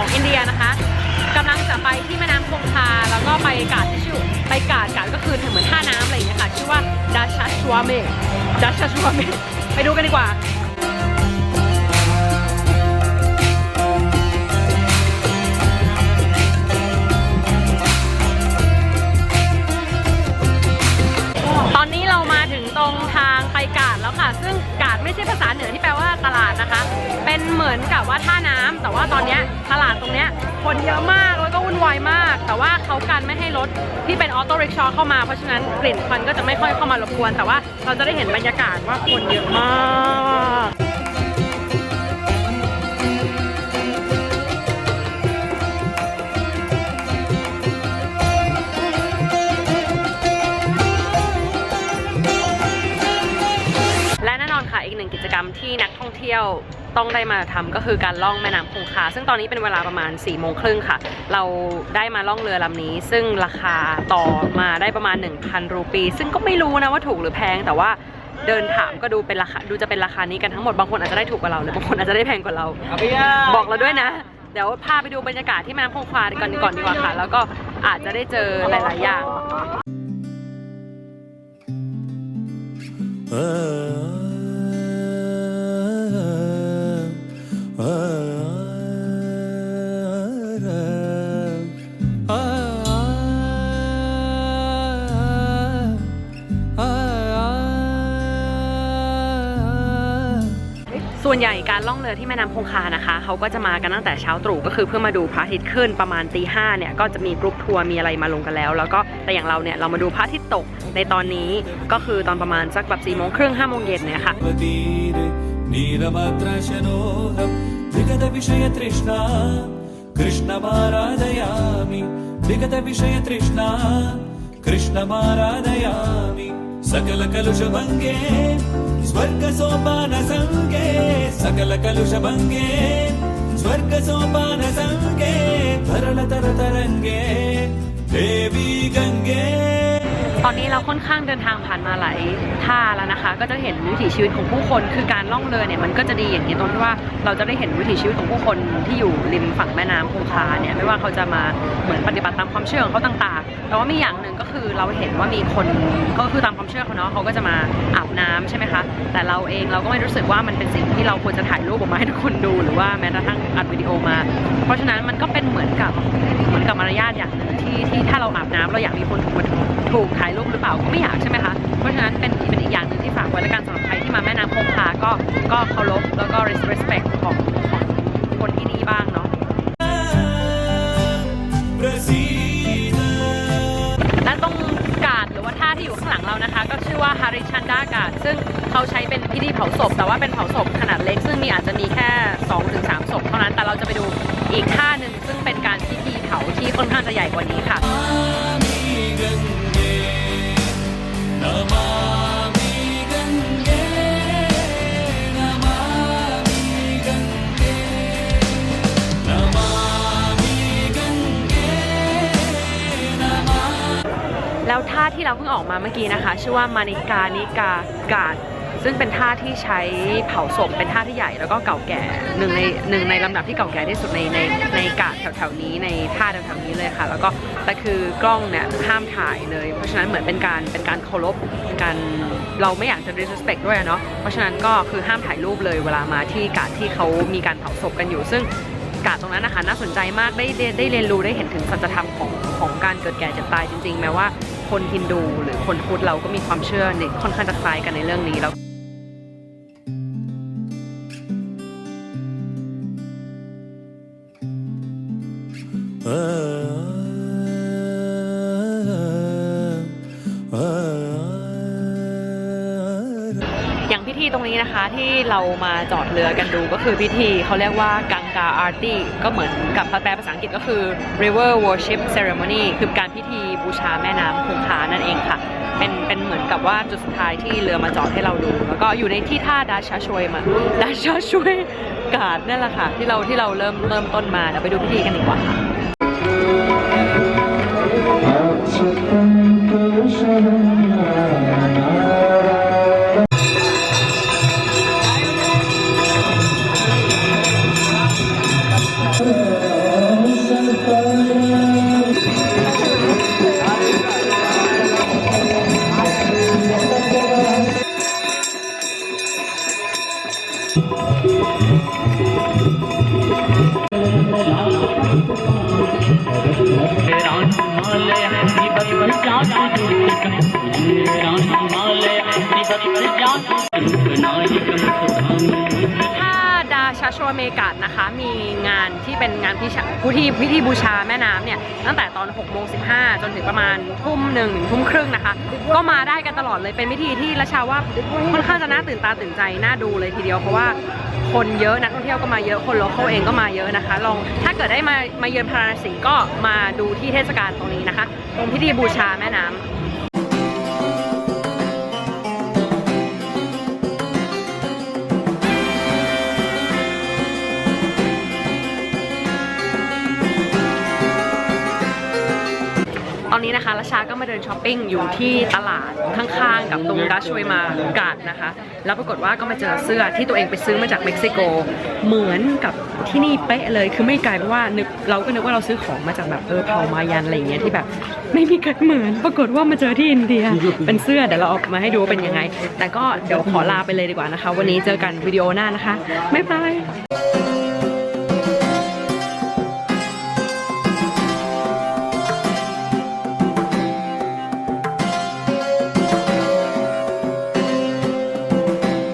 ของอินเดียนะคะกำลังจะไปที่แม่น้ำคงคาแล้วก็ไปกาดที่ชื่อไปกาดกาดก็คือเหมือนท่าน้ำอะไรอย่างเงี้ยค่ะชื่อว่าดาชัชวเมดาชัชวเมไปดูกันดีกว่าตอนนี้เรามาถึงตรงทางไปกาดแล้วค่ะ ซึ่งกาดไม่ใช่ภาษาเหนือที่ ตลาดนะคะ เป็นเหมือนกับว่าท่าน้ำแต่ว่าตอนนี้ตลาดตรงเนี้ยคนเยอะมากแล้วก็วุ่นวายมาก แต่ว่าเขากันไม่ให้รถที่เป็นออโต้ริกชอเข้ามาเพราะฉะนั้นกลิ่นควันก็จะไม่ค่อยเข้ามารบกวน แต่ว่าเราจะได้เห็นบรรยากาศว่าคนเยอะมาก ที่นักท่องเที่ยวต้องได้มาทำก็คือการล่องแม่น้ำคงคา ซึ่งตอนนี้เป็นเวลาประมาณ4ี่โมงครึ่งค่ะ เราได้มาล่องเรือลำนี้ ซึ่งราคาต่อมาได้ประมาณ 1,000 รูปี ซึ่งก็ไม่รู้นะว่าถูกหรือแพง แต่ว่าเดินถามก็ดูเป็นราคาดูจะเป็นราคานี้กันทั้งหมด บางคนอาจจะได้ถูกกว่าเราหรือบางคนอาจจะได้แพงกว่าเรา บอกเราด้วยนะ เดี๋ยวพาไปดูบรรยากาศที่แม่น้ำคงคาก่อนก่อนดีกว่าค่ะ แล้วก็อาจจะได้เจอหลาย ๆ อย่าง ส่วนใหญ่การล่องเรือที่แม่น้ำคงคานะคะเขาก็จะมากันตั้งแต่เช้าตรู่ก็คือเพื่อมาดูพระอาทิตย์ขึ้นประมาณตีห้าเนี่ยก็จะมีกรุ๊ปทัวร์มีอะไรมาลงกันแล้ว แล้วก็แต่อย่างเราเนี่ยเรามาดูพระอาทิตย์ตกในตอนนี้ก็คือตอนประมาณสักแบบสี่โมงครึ่งห้าโมงเย็นเนี่ยค่ะ तीरे नीलभद्रशनोहं विगतविषयतृष्णा कृष्णमाराधयामि ಸಕಲ ಕಲುಷ ಭಂಗೆ, ಸ್ವರ್ಗ ಸೋಪಾನ ಸಂಗೆ, ಸಕಲ ಕಲುಷ ಭಂಗೆ, ಸ್ವರ್ಗ ಸೋಪಾನ ಸಂಗೆ ಭರಳ ತರ ತರಂಗೆ, ದೇವಿ ಗಂಗೆ. ตอนนี้เราค่อนข้างเดินทางผ่านมาหลายท่าแล้วนะคะ ก็จะเห็นวิถีชีวิตของผู้คน คือการล่องเรือเนี่ยมันก็จะดีอย่างนี้ตรงที่ว่าเราจะได้เห็นวิถีชีวิตของผู้คนที่อยู่ริมฝั่งแม่น้ำคงคาเนี่ยไม่ว่าเขาจะมาเหมือนปฏิบัติตามความเชื่อของเขาต่างๆ แต่ว่ามีอย่างหนึ่งก็คือเราเห็นว่ามีคนก็คือตามความเชื่อเขาเนาะเขาก็จะมาอาบน้ำใช่ไหมคะแต่เราเองเราก็ไม่รู้สึกว่ามันเป็นสิ่งที่เราควรจะถ่ายรูปออกมาให้ทุกคนดูหรือว่าแม้กระทั่งอัดวิดีโอมา เพราะฉะนั้นมันก็เป็นเหมือนกับเหมือนกับมารยาทอย่างหนึ่งที่ที่ถ้าเราอาบน้ำเราอยากมีคนถูกถูกถ่ายายรูปหรือเปล่าก็ไม่อยากใช่ไหมคะ เพราะฉะนั้นเป็นเป็นอีกอย่างหนึ่งที่ฝากไว้แล้วกันสำหรับใครที่มาแม่น้ำคงคาก็ก็เคารพแล้วก็ respect ของของคนที่นี่บ้างเนาะและตรงกาดหรือว่าท่าที่อยู่ข้างหลังเรานะคะ ก็ชื่อว่าฮาริชันดากาดซึ่งเขาใช้เป็นพิธีเผาศพ แต่ว่าเป็นเผาศพขนาดเล็ก ซึ่งมีอาจจะมีแค่ ที่เราเพิ่งออกมาเมื่อกี้นะคะ ชื่อว่ามานิกานิกากาดซึ่งเป็นท่าที่ใช้เผาศพเป็นท่าที่ใหญ่แล้วก็เก่าแก่หนึ่งในหนึ่งในลำดับที่เก่าแก่ที่สุดในในในกาดแถวๆนี้ในท่าแถวๆนี้เลยค่ะ แล้วก็แต่คือกล้องเนี่ยห้ามถ่ายเลย เพราะฉะนั้นเหมือนเป็นการเป็นการเคารพเป็นการเราไม่อยากจะ disrespect ด้วยเนาะเพราะฉะนั้นก็คือห้ามถ่ายรูปเลยเวลามาที่กาดที่เขามีการเผาศพกันอยู่ ซึ่งกาดตรงนั้นนะคะน่าสนใจมากได้ได้ได้เรียนรู้ได้เห็นถึงสัจธรรมของของการเกิดแก่เจ็บตายจริงๆ แม้ว่า คนฮินดูหรือคนพุทธเราก็มีความเชื่อในค่อนข้างจะคล้ายกันในเรื่องนี้แล้วอย่างพิธีตรงนี้นะคะที่เรามาจอดเรือกันดูก็คือพิธีเขาเรียกว่า กาอาร์ตี้ก็เหมือนกับแปลภาษาอังกฤษก็คือ river worship ceremony คือการพิธีบูชาแม่น้ำคงคานั่นเองค่ะ เป็นเป็นเหมือนกับว่าจุดสุดท้ายที่เรือมาจอดให้เราดู แล้วก็อยู่ในที่ท่าดาชาชวยมาดาชาชวยกาดนั่นแหละค่ะ ที่เราที่เราเริ่มเริ่มต้นมาเดี๋ยวไปดูพิธีกันดีกว่าค่ะ อเมกาดนะคะ มีงานที่เป็นงานพิชาพิธีพิธีบูชาแม่น้ำเนี่ย ตั้งแต่ตอน6โมง15จนถึงประมาณทุ่มหนึ่งถึงทุ่มครึ่งนะคะ ก็มาได้กันตลอดเลยเป็นพิธีที่ละชาว่าค่อนข้างจะน่าตื่นตาตื่นใจน่าดูเลยทีเดียวเพราะว่าคนเยอะนักท่องเที่ยวก็มาเยอะคนโลเคอลเองก็มาเยอะนะคะลองถ้าเกิดได้มามาเยือนพาราณสีก็มาดูที่เทศกาลตรงนี้นะคะ ตรงพิธีบูชาแม่น้ำ ตอนนี้นะคะราชาก็มาเดินช้อปปิ้งอยู่ที่ตลาดข้างๆ กับตรงดัชเวมากาดนะคะ แล้วปรากฏว่าก็มาเจอเสื้อที่ตัวเองไปซื้อมาจากเม็กซิโก เหมือนกับที่นี่เป๊ะเลยคือไม่ไกลเพราะว่านึกเราก็นึกว่าเราซื้อของมาจากแบบเออเผ่ามายันอะไรอย่างเงี้ยที่แบบ ไม่มีกันเหมือนปรากฏว่ามาเจอที่อินเดีย เป็นเสื้อเดี๋ยวเราเอามาให้ดูว่าเป็นยังไง แต่ก็เดี๋ยวขอลาไปเลยดีกว่านะคะ วันนี้เจอกันวิดีโอหน้านะคะบ๊ายบาย